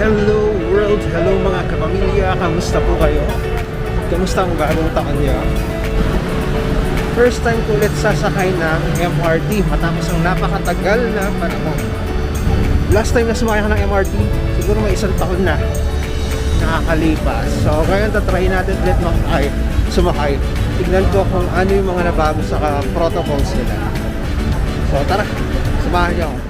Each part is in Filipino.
Hello world! Hello mga kapamilya! Kamusta po kayo? Kamusta ang bagong taon niyo? First time ko ulit sasakay ng MRT matapos ang napakatagal na panahon. Last time na sumakay ako ng MRT, siguro may isang taon na nakakalipas. So ngayon tatry natin ulit makakay, sumakay. Tignan ko kung ano yung mga nabago sa protocols nila. So tara, samahan niyo.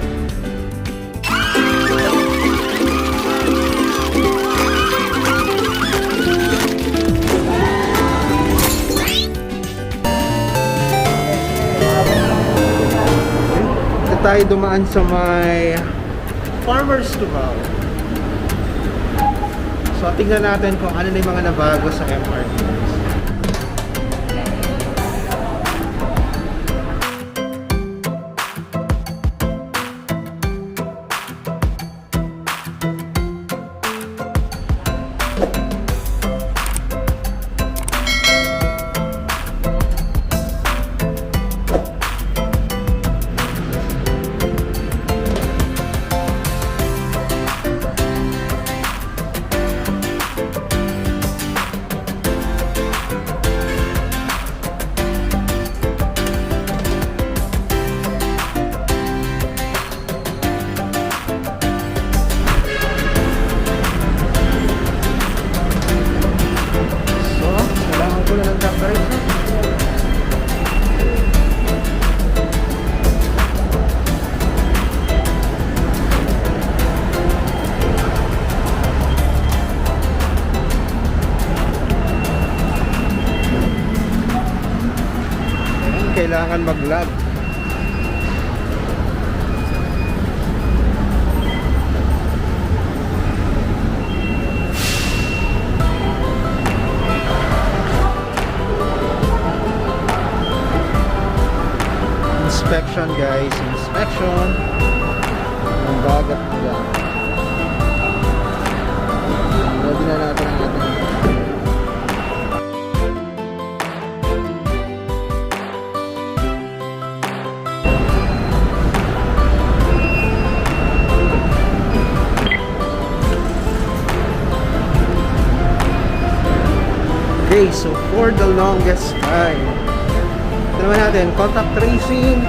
Tayo dumaan sa may Farmers Tubaw. So tingnan natin kung ano na yung mga nabago sa MRT. Kailangan mag-log. Inspection guys, inspection. Ang dagat nila. Ready na natin ang ating Okay, so for the longest time, ito naman natin, contact tracing,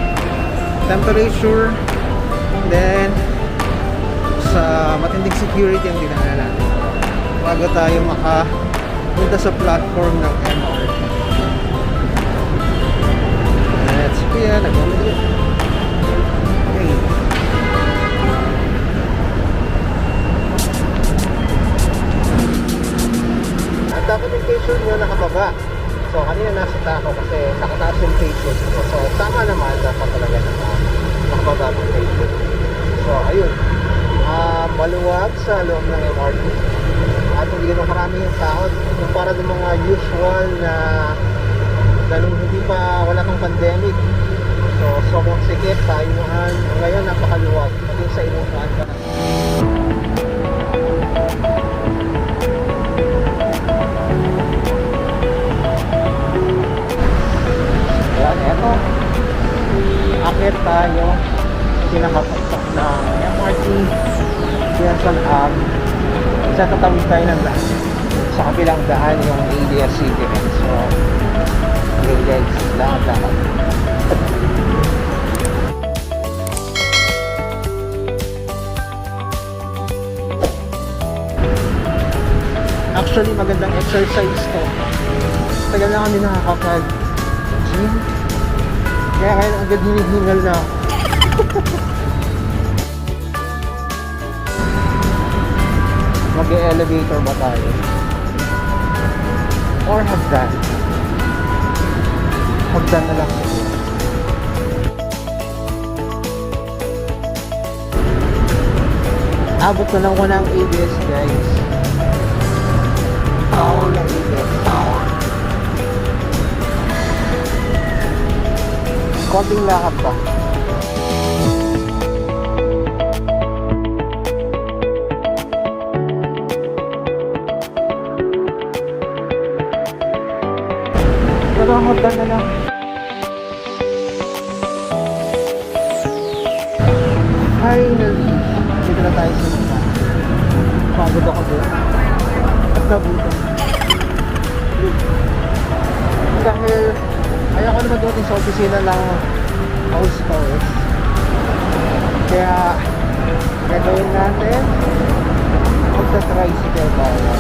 temperature, then sa matinding security ang dinaanan natin bago tayo makapunta sa platform ng MRT. Let's go yan, nagmamali. Documentation nyo nakababa. So, kanina nasa tako kasi nakataas yung Facebook ko. So, tama naman, dapat talaga naka, nakababa yung Facebook. So, ayun. Ah, maluwag sa loob ng MRT. At hindi ganun karami yung tao. Kumpara ng mga usual na ganun hindi pa wala pang pandemic. So, sobrang sikip, tayuan. Ngayon, napakaluwag. Pati sa inuupuan ka na. Eto. Akit tayo pinakapagpak ng MRT Quezon Ave. Sa tatawid tayo ng daan. Sa kabilang daan yung ABS-CBN. So, okay guys, lakad-lakad. Actually, magandang exercise to. Tagal na kami nakakapag gym. Kaya kaya agad hinihingal na ako. Mag-elevator ba tayo? Or hagdan? Hagdan na lang siguro. Abot na lang ko ng ABS guys. Power ng ABS. Konting lakad pa. Pero hagdan na lang. Finally, dito na tayo sa mukha. Pagod ako doon. At nabutan. Dahil ayaw ko naman dumating sa opisina ng house calls. Kaya gagawin natin magta-tricycle tayo.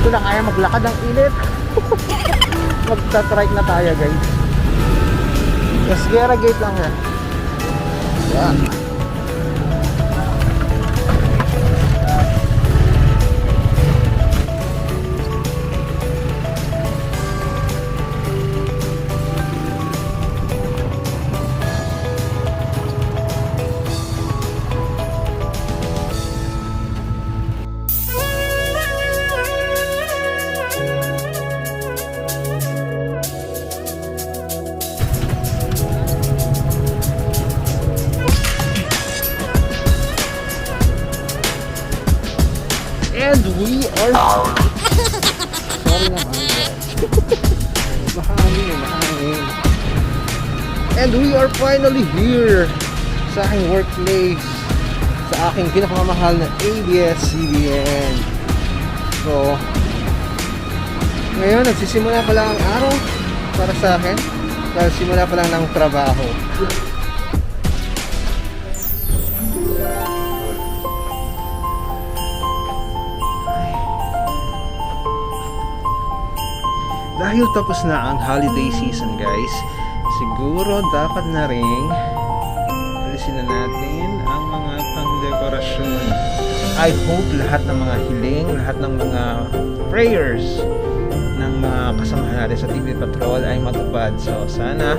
Ito lang kaya maglakad ang init. Magta-trike na tayo guys. Yes, Guerra Gate lang yan. Yan. And Sorry naman mahangin mahangin. And we are finally here sa aking workplace sa aking pinakamamahal na ABS-CBN. So, ngayon nagsisimula pa lang ang araw para sa akin dahil simula pa lang ng trabaho. Dahil tapos na ang holiday season guys, siguro dapat na rin alisin na natin ang mga pang-dekorasyon. I hope lahat ng mga hiling, lahat ng mga prayers ng mga kasamahan natin sa TV Patrol ay matupad. So sana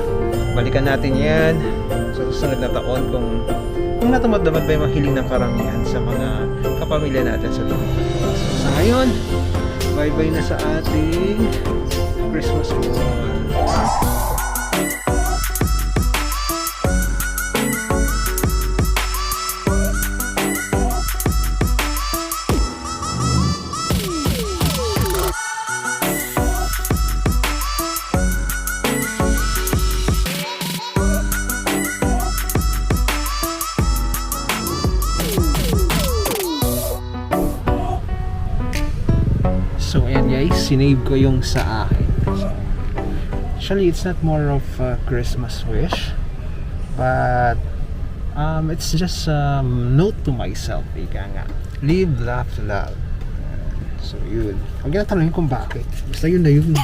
balikan natin yan sa susunod na taon kung kung natamad naman ba yung mga hiling ng karamihan sa mga kapamilya natin sa TV Patrol. So ngayon, bye-bye na sa ating Christmas wall. So ayan guys, sinave ko yung sa akin. Actually, it's not more of a Christmas wish, but um, it's just a note to myself, ika nga. Live, laugh, love. So yun. Huwag na tanongin kung bakit. Basta yun na yun.